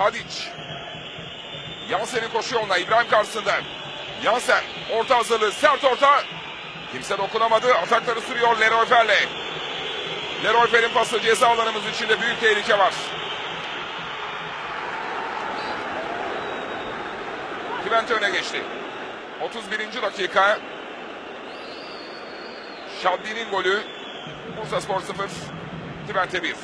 Tadic. Yansen'in koşu yoluna İbrahim karşısında. Yansen orta hazırlığı sert orta. Kimse dokunamadı. Atakları sürüyor Leroy Fer'le. Leroy Fer'in pası ceza alanımız içinde büyük tehlike var. Twente öne geçti. 31. dakika. Şadli'nin golü. Bursa Spor 0. Twente 1.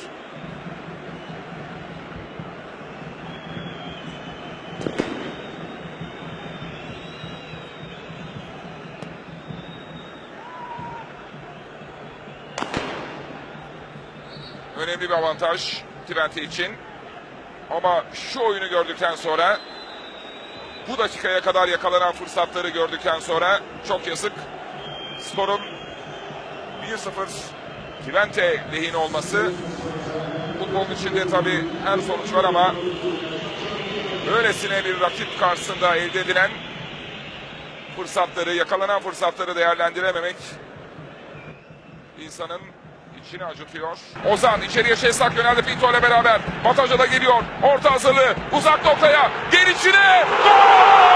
Önemli bir avantaj Twente için. Ama şu oyunu gördükten sonra bu dakikaya kadar yakalanan fırsatları gördükten sonra çok yazık. Skorun 1-0 Twente lehine olması. Futbolun içinde tabii her sonuç var ama böylesine bir rakip karşısında elde edilen fırsatları, yakalanan fırsatları değerlendirememek insanın içini acıtıyor. Ozan içeriye Şesak yöneldi Pinto ile beraber. Bataja da geliyor. Orta hazırlığı. Uzak noktaya. Gel içine. Gol!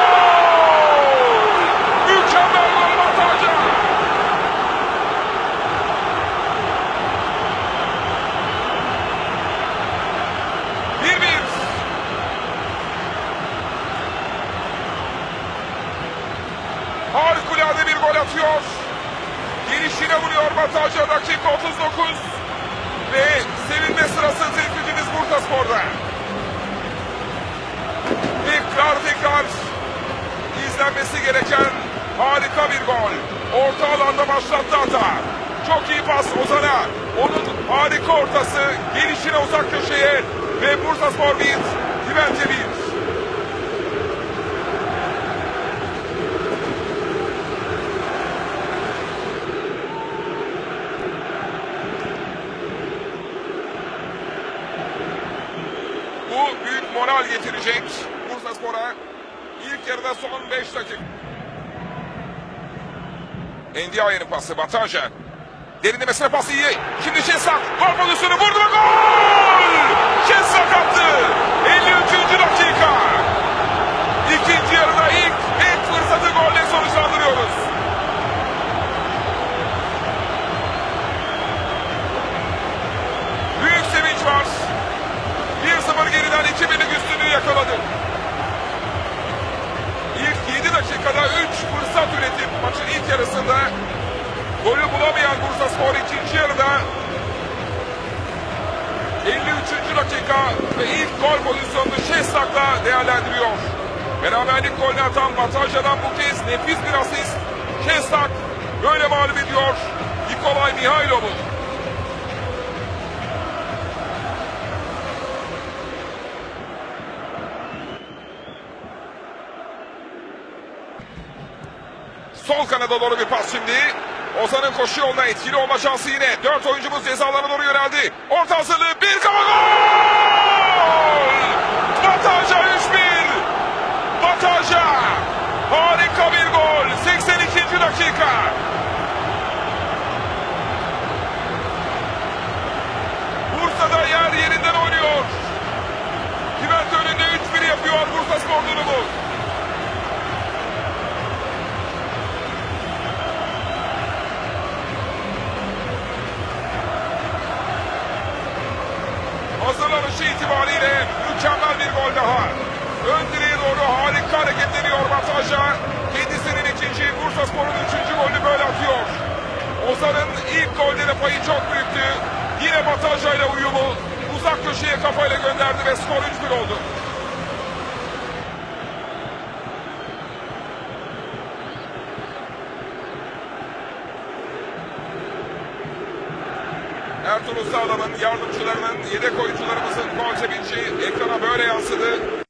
Mükemmel gol Bataja. Bir bir. Harikulade bir gol atıyor. Gelişine vuruyor Bataja dakika 39. Ve sevinme sırası tepkiciniz Bursa Spor'da. Tekrar tekrar izlenmesi gereken harika bir gol. Orta alanda başlattı hata. Çok iyi pas Ozan'a. Onun harika ortası gelişine uzak köşeye ve Bursa Spor 1, Twente 1. Bu büyük moral getirecek Bursa Spor'a. İlk yarıda son 5 dakika. Endiaye'nin pası Bataja. Derinlemesine pası iyi. Şimdi Şesak. Gol pozisyonu vurdu ve gol! Şesak attı. 53. dakika. Üretip maçın ilk yarısında golü bulamayan Bursa Spor ikinci yarıda 53. dakika ve ilk gol pozisyonunu Şehsak'la değerlendiriyor. Beraberlik golünü atan Bataja'dan bu kez nefis bir asist. Şehsak böyle mağlup ediyor Nikolay Mihailov'u. Sol kanada doğru bir pas şimdi. Ozan'ın koşu yoluna etkili olma şansı yine. Dört oyuncumuz cezalarına doğru yöneldi. Orta hazırlığı bir kafa gol! Bataja 3-1! Bataja! Harika bir gol. 82. dakika. Bursa'da yer yerinden oynuyor. Twente önünde 3-1 yapıyor Bursa Spor durumu. Hazırlanışı itibariyle mükemmel bir gol daha. Ön direğe doğru harika hareketleniyor Bataja. Kendisinin ikinci, Bursa Spor'un üçüncü golünü böyle atıyor. Ozan'ın ilk golleri payı çok büyüktü. Yine Bataja ile uyumu uzak köşeye kafayla gönderdi ve skor 3-1 oldu. Ertuğrul Sağlam'ın yardımcılarının, yedek oyuncularımızın gol sevinci ekrana böyle yansıdı.